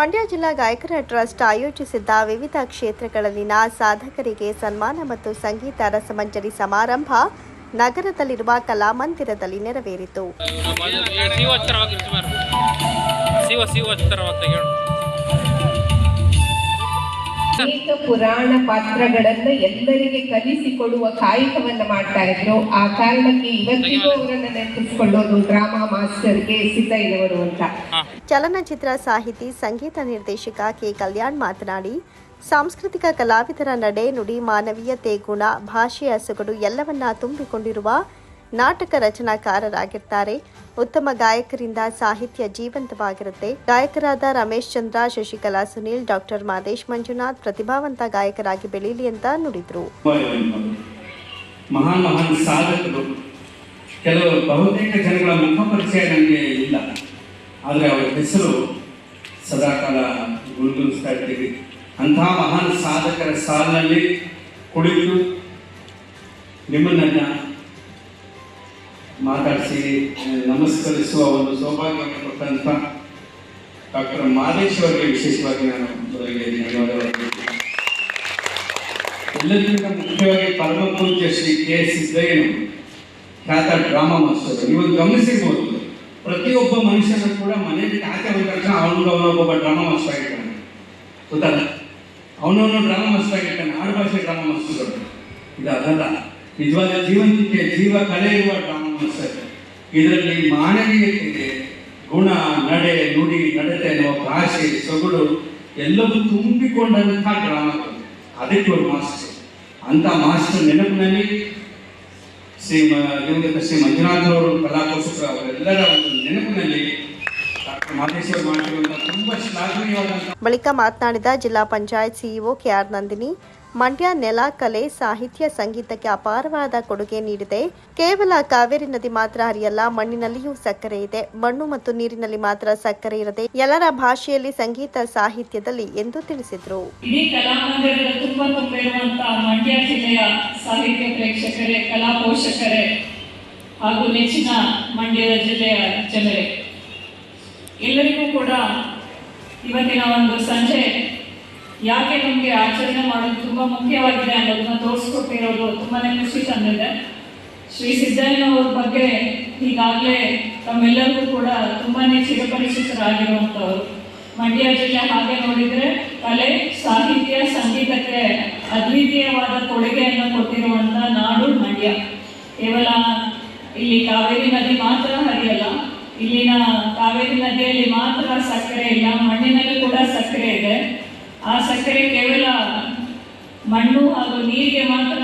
ಮಂಡ್ಯ ಜಿಲ್ಲಾ ಗಾಯಕರ ಟ್ರಸ್ಟ್ ಆಯೋಜಿಸಿದ್ದ ವಿವಿಧ ಕ್ಷೇತ್ರಗಳಲ್ಲಿನ ಸಾಧಕರಿಗೆ ಸನ್ಮಾನ ಮತ್ತು ಸಂಗೀತ ರಸಮಂಜರಿ ಸಮಾರಂಭ ನಗರದಲ್ಲಿರುವ ಕಲಾಮಂದಿರದಲ್ಲಿ ನೆರವೇರಿತು. ಅನೇಕ ಪುರಾಣ ಪಾತ್ರಗಳನ್ನ ಎಲ್ಲರಿಗೆ ಕಲಿಸಿಕೊಡುವ ಕಾಯಕವನ್ನ ಮಾಡ್ತಾ ಇದ್ರು ಆ ಕಾರಣಕ್ಕೆ ಇವತ್ತಿಗೂ ಅವರನ್ನ ನೆನಪಿಸಿಕೊಳ್ಳೋದು ಡ್ರಾಮಾ ಮಾಸ್ಟರ್ ಕೆ ಸಿದ್ದಯ್ಯನವರು ಅಂತ. ಚಲನಚಿತ್ರ ಸಾಹಿತಿ ಸಂಗೀತ ನಿರ್ದೇಶಕ ಕೆ. ಕಲ್ಯಾಣ್ ಮಾತನಾಡಿ ಸಾಂಸ್ಕೃತಿಕ ಕಲಾವಿದರ ನಡೆ ನುಡಿ ಮಾನವೀಯತೆ ಗುಣ ಭಾಷೆಯ ಸೊಗಡು ಎಲ್ಲವನ್ನ ತುಂಬಿಕೊಂಡಿರುವ ನಾಟಕ ರಚನಾಕಾರರಾಗಿರ್ತಾರೆ. ಉತ್ತಮ ಗಾಯಕರಿಂದ ಸಾಹಿತ್ಯ ಜೀವಂತವಾಗಿರುತ್ತೆ. ಗಾಯಕರಾದ ರಮೇಶ್ ಚಂದ್ರ, ಶಶಿಕಲಾ ಸುನೀಲ್ ಡಾಕ್ಟರ್ ಮಾದೇಶ್ ಮಂಜುನಾಥ್ ಪ್ರತಿಭಾವಂತ ಗಾಯಕರಾಗಿ ಬೆಳೀಲಿ ಅಂತ ನುಡಿದ್ರು. ಮಹಾನ್ ಮಹಾನ್ ಸಾಧಕರು. ಕೆಲವು ಬಹುತೇಕ ಜನಗಳ ಮುಖ ಪರಿಚಯ ನನಗೆ ಇಲ್ಲ. ಆದರೆ ಅವರ ಹೆಸರು ಸದಾಕಾಲ ಗುಣಗುಣಿಸ್ತಾ ಇರ್ತೀವಿ ಅಂತಹ ಮಹಾನ್ ಸಾಧಕರ ಸಾಲಿನಲ್ಲಿ ಕುಳಿತು ನಿಮ್ಮನ್ನ ಮಾತಾಡಿಸಿ ನಮಸ್ಕರಿಸುವ ಒಂದು ಸೌಭಾಗ್ಯವನ್ನು ಕೊಟ್ಟಂತ ಡಾಕ್ಟರ್ ಮಾದೇಶ್ ಅವರಿಗೆ ವಿಶೇಷವಾಗಿ ನಾನು ಅವರಿಗೆ ಧನ್ಯವಾದಗಳು ಹೇಳ್ತೀನಿ. ಎಲ್ಲರಿಗಿಂತ ಮುಖ್ಯವಾಗಿ ಪರಮ ಪೂಜ್ಯ ಶ್ರೀ ಕೆ ಎಸ್ ಸಿದ್ದಯ್ಯನವರು ಖ್ಯಾತ ಡ್ರಾಮಾ ಮಾಸ್ಟರ್. ನೀವು ಗಮನಿಸಿರ್ಬೋದು, ಪ್ರತಿಯೊಬ್ಬ ಮನುಷ್ಯನ ಕೂಡ ಮನೆಯಲ್ಲಿ ಆಚೆ ಬಂದ ತಕ್ಷಣ ಅವನಿಗೆ ಅವನೊಬ್ಬ ಡ್ರಾಮಾ ಮಾಸ್ಟರ್ ಆಗಿರ್ತಾನೆ. ಗೊತ್ತಲ್ಲ? ಅವನವನು ಡ್ರಾಮಾ ಮಾಸ್ಟರ್ ಆಗಿರ್ತಾನೆ. ಆಡು ಭಾಷೆ ಡ್ರಾಮಾ ಮಾಸ್ಟರ್. ಇದು ಅದಲ್ಲ. ನಿಜವಾದ ಜೀವನಕ್ಕೆ ಜೀವ ಕಲೆ ಇರುವ ಡ್ರಾಮಾ ಮಾಸ್ಟರ್ ಇದರಲ್ಲಿ ಮಾನವೀಯತೆ ಗುಣ, ನಡೆ, ನುಡಿ, ನಡತೆ ಭಾಷೆ, ಸೊಗಡು ಎಲ್ಲವೂ ತುಂಬಿಕೊಂಡಂತಹ ಗ್ರಾಮಗಳು ಅದಕ್ಕೆ ಒಂದು ಮಾಸ್ಟರ್. ಅಂತ ಮಾಸ್ಟರ್ ನೆನಪಿನಲ್ಲಿ ಶ್ರೀ ದಿವಂಗತ ಶ್ರೀ ಮಂಜುನಾಥರವರು ಕಲಾಕೋಶಕರು ಅವರೆಲ್ಲರ ಒಂದು ನೆನಪಿನಲ್ಲಿ ಬಳಿಕ ಮಾತನಾಡಿದ ಜಿಲ್ಲಾ panchayat CEO K R Nandini. Mandya ನೆಲ ಕಲೆ ಸಾಹಿತ್ಯ ಸಂಗೀತಕ್ಕೆ ಅಪಾರವಾದ ಕೊಡುಗೆ ನೀಡಿದೆ. ಕೇವಲ ಕಾವೇರಿ ನದಿ ಮಾತ್ರ ಹರಿಯಲ್ಲ, ಮಣ್ಣಿನಲ್ಲಿಯೂ ಸಕ್ಕರೆ ಇದೆ. ಮಣ್ಣು ಮತ್ತು ನೀರಿನಲ್ಲಿ ಮಾತ್ರ ಸಕ್ಕರೆ ಇರದೆ ಎಲ್ಲರ ಭಾಷೆಯಲ್ಲಿ ಸಂಗೀತ ಸಾಹಿತ್ಯದಲ್ಲಿ ಎಂದು ತಿಳಿಸಿದರು. ಮಂಡ್ಯ ಜಿಲ್ಲೆಯ ಸಾಹಿತ್ಯ ಪ್ರೇಕ್ಷಕರೇ ಕಲಾ ಪೋಷಕರೇ ಹಾಗೂ ನೆಚ್ಚಿನ ಮಂಡ್ಯದ ಜಿಲ್ಲೆಯ ಜನರೇ, ಎಲ್ಲರಿಗೂ ಕೂಡ ಇವತ್ತಿನ ಒಂದು ಸಂಜೆ ಯಾಕೆ ನಮಗೆ ಆಚರಣೆ ಮಾಡೋದು ತುಂಬ ಮುಖ್ಯವಾಗಿದೆ ಅನ್ನೋದನ್ನ ತೋರಿಸ್ಕೊಟ್ಟಿರೋದು ತುಂಬಾನೇ ಖುಷಿ ತಂದಿದೆ. ಶ್ರೀ ಸಿದ್ದಯ್ಯನವ್ರ ಬಗ್ಗೆ ಈಗಾಗಲೇ ತಮ್ಮೆಲ್ಲರಿಗೂ ಕೂಡ ತುಂಬಾನೇ ಚಿರಪರಿಚಿತರಾಗಿರುವಂಥವ್ರು. ಮಂಡ್ಯ ಜಿಲ್ಲೆ ಹಾಗೆ ನೋಡಿದರೆ ಕಲೆ, ಸಾಹಿತ್ಯ, ಸಂಗೀತಕ್ಕೆ ಅದ್ವಿತೀಯವಾದ ಕೊಡುಗೆಯನ್ನು ಕೊಟ್ಟಿರುವಂತ ನಾಡು ಮಂಡ್ಯ. ಕೇವಲ ಇಲ್ಲಿ ಕಾವೇರಿ ನದಿ ಮಾತ್ರ ಹರಿಯಲ್ಲ, ಇಲ್ಲಿನ ಕಾವೇರಿ ನದಿಯಲ್ಲಿ ಮಾತ್ರ ಸಕ್ಕರೆ ಇಲ್ಲ, ಮಣ್ಣಿನಲ್ಲಿ ಕೂಡ ಸಕ್ಕರೆ ಇದೆ. ಆ ಸಕ್ಕರೆ ಕೇವಲ ಮಣ್ಣು ಹಾಗೂ ನೀರಿಗೆ ಮಾತ್ರ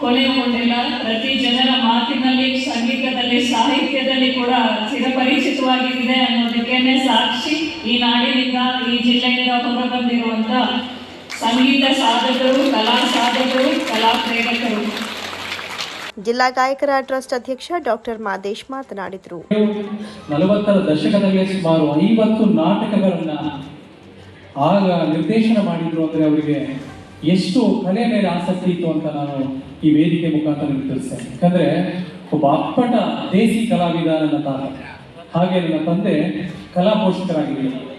ಕೊನೆಗೊಂಡಿಲ್ಲ ಪ್ರತಿ ಜನರ ಮಾತಿನಲ್ಲಿ ಸಂಗೀತದಲ್ಲಿ ಸಾಹಿತ್ಯದಲ್ಲಿ ಕೂಡ ಚಿರಪರಿಚಿತವಾಗಿದೆ ಅನ್ನೋದಕ್ಕೇನೆ ಸಾಕ್ಷಿ ಈ ನಾಡಿನಿಂದ ಈ ಜಿಲ್ಲೆಯಿಂದ ಹೊರಬಂದಿರುವಂಥ ಸಂಗೀತ ಸಾಧಕರು ಕಲಾ ಸಾಧಕರು ಕಲಾ ಪ್ರೇರಕರು. ಜಿಲ್ಲಾ ಗಾಯಕರ ಟ್ರಸ್ಟ್ ಅಧ್ಯಕ್ಷ ಡಾಕ್ಟರ್ ಮಾದೇಶ್ ಮಾತನಾಡಿದರು. ನಲವತ್ತರ ದಶಕದಲ್ಲಿ ಸುಮಾರು ಐವತ್ತು ನಾಟಕಗಳನ್ನ ಆಗ ನಿರ್ದೇಶನ ಮಾಡಿದ್ರು ಅಂದ್ರೆ ಅವರಿಗೆ ಎಷ್ಟು ಕಲೆ ಮೇಲೆ ಆಸಕ್ತಿ ಇತ್ತು ಅಂತ ನಾನು ಈ ವೇದಿಕೆ ಮುಖಾಂತರ ತಿಳಿಸ್ತೇನೆ. ಯಾಕಂದ್ರೆ ಒಬ್ಬ ಅಪ್ಪಟ ದೇಸಿ ಕಲಾವಿದ ನನ್ನ ತಾತ. ಹಾಗೆ ನನ್ನ ತಂದೆ ಕಲಾ ಪೋಷಕರಾಗಿದ್ದರು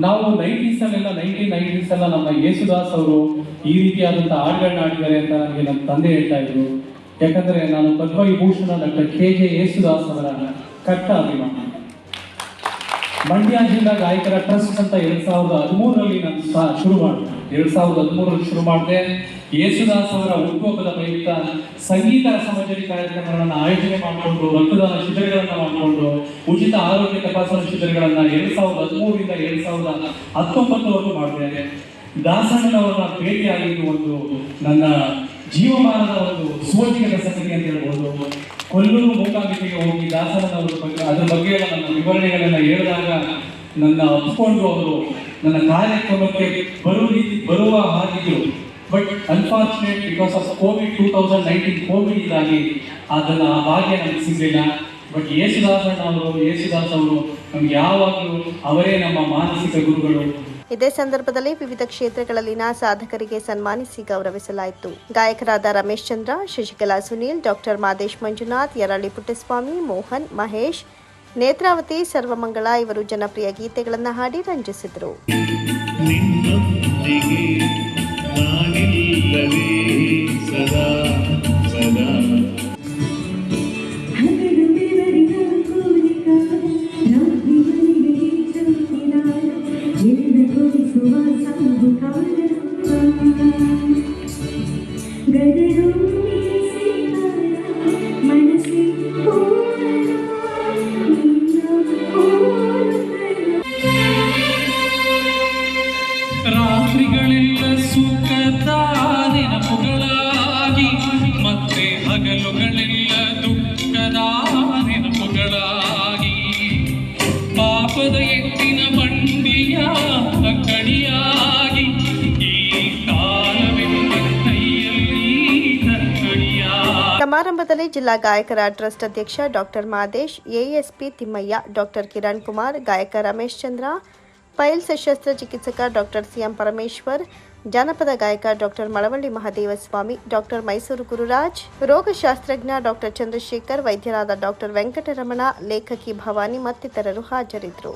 ನಾವು ನೈಂಟೀಸಲ್ಲೆಲ್ಲ ನೈನ್ಟೀನ್ ನೈಂಟೀಸಲ್ಲ ನಮ್ಮ ಯೇಸುದಾಸ್ ಅವರು ಈ ರೀತಿಯಾದಂಥ ಹಾಡುಗಳನ್ನ ಆಡಿದ್ದಾರೆ ಅಂತ ನನಗೆ ನನ್ನ ತಂದೆ ಹೇಳ್ತಾ ಇದ್ರು. ಯಾಕಂದ್ರೆ ನಾನು Padma Vibhushan doctor K J Yesudas ಅವರ ಕಟ್ಟ ಅಭಿಮಾನ. ಮಂಡ್ಯ ಜಿಲ್ಲಾ ಗಾಯಕರ ಟ್ರಸ್ಟ್ ಅಂತ ಎರಡ್ ಸಾವಿರದ ಹದಿಮೂರರಲ್ಲಿ ನಾನು ಸ್ಟಾ- ಶುರು ಮಾಡಿದೆ. ಎರಡ್ ಸಾವಿರದ ಹದಿಮೂರರಲ್ಲಿ ಶುರು ಮಾಡಿದೆ. ಯೇಸುದಾಸ್ ಅವರ ಉದ್ಯೋಗದ ಪ್ರಯುಕ್ತ ಸಂಗೀತ ಸಮಜರಿ ಕಾರ್ಯಕ್ರಮಗಳನ್ನು ಆಯೋಜನೆ ಮಾಡಿಕೊಂಡು, ರಕ್ತದಾನ ಶಿಬಿರಗಳನ್ನು ಮಾಡಿಕೊಂಡು, ಉಚಿತ ಆರೋಗ್ಯ ತಪಾಸಣಾ ಶಿಬಿರಗಳನ್ನ ಎರಡ್ ಸಾವಿರದ ಹದಿಮೂರರಿಂದ ಎರಡ್ ಸಾವಿರದ ಹತ್ತೊಂಬತ್ತರವರೆಗೂ ಮಾಡಿದ್ದೇನೆ ದಾಸಣ್ಣನವರ ಭೇಟಿಯಾಗಿದ್ದು ಒಂದು ನನ್ನ ಜೀವಮಾನದ ಒಂದು ಸೋಜಿಗದ ಸಂಗತಿ ಅಂತ ಹೇಳ್ಬೋದು. ಕೊಲ್ಲೂರು ಮೂಕಾಂಬಿಕೆಗೆ ಹೋಗಿ ದಾಸನವರ ಬಗ್ಗೆ ಅದರ ಬಗ್ಗೆ ನನ್ನ ವಿವರಣೆಗಳನ್ನು ಹೇಳಿದಾಗ ನನ್ನ ಒಪ್ಪಿಕೊಂಡು ಅವರು ನನ್ನ ಕಾರ್ಯಕ್ರಮಕ್ಕೆ ಬರುವ ರೀತಿ, ಬರುವ ಹಾಗಿದ್ರು but unfortunate because of covid two thousand nineteen covid ಇದಾಗಿ ಅದನ್ನ ಆ ಭಾಗ್ಯ ನಮ್ಗೆ ಸಿಗಲಿಲ್ಲ. ಬಟ್ ಯೇಸುದಾಸಣ್ಣ ಅವರು, ಯೇಸುದಾಸ್ ಅವರು ನಮ್ಗೆ ಯಾವಾಗಲೂ ಅವರೇ ನಮ್ಮ ಮಾನಸಿಕ ಗುರುಗಳು. ಇದೇ ಸಂದರ್ಭದಲ್ಲಿ ವಿವಿಧ ಕ್ಷೇತ್ರಗಳಲ್ಲಿನ ಸಾಧಕರಿಗೆ ಸನ್ಮಾನಿಸಿ ಗೌರವಿಸಲಾಯಿತು. ಗಾಯಕರಾದ ರಮೇಶ್ ಚಂದ್ರ, ಶಶಿಕಲಾ ಸುನೀಲ್, ಡಾಕ್ಟರ್ ಮಾದೇಶ್ ಮಂಜುನಾಥ್ ಯರಳಿ ಪುಟ್ಟಸ್ವಾಮಿ, ಮೋಹನ್, ಮಹೇಶ್, ನೇತ್ರಾವತಿ, ಸರ್ವಮಂಗಳ ಇವರು ಜನಪ್ರಿಯ ಗೀತೆಗಳನ್ನು ಹಾಡಿ ರಂಜಿಸಿದರು. Amen. ಸಮಾರಂಭದಲ್ಲಿ ಜಿಲ್ಲಾ ಗಾಯಕರ ಟ್ರಸ್ಟ್ ಅಧ್ಯಕ್ಷ doctor Madesh, ASP Thimmaiah, doctor Kiran Kumar, ಗಾಯಕ ರಮೇಶ್ ಚಂದ್ರ, ಪೈಲ್ ಸಶಸ್ತ್ರ ಚಿಕಿತ್ಸಕ ಡಾಕ್ಟರ್ ಸಿಎಂ ಪರಮೇಶ್ವರ್, ಜಾನಪದ ಗಾಯಕ ಡಾಕ್ಟರ್ ಮಳವಳ್ಳಿ ಮಹದೇವಸ್ವಾಮಿ, ಡಾಕ್ಟರ್ ಮೈಸೂರು ಗುರುರಾಜ್, ರೋಗಶಾಸ್ತ್ರಜ್ಞ ಡಾಕ್ಟರ್ ಚಂದ್ರಶೇಖರ್, ವೈದ್ಯರಾದ ಡಾಕ್ಟರ್ ವೆಂಕಟರಮಣ, ಲೇಖಕಿ ಭವಾನಿ ಮತ್ತಿತರರು ಹಾಜರಿದ್ದರು.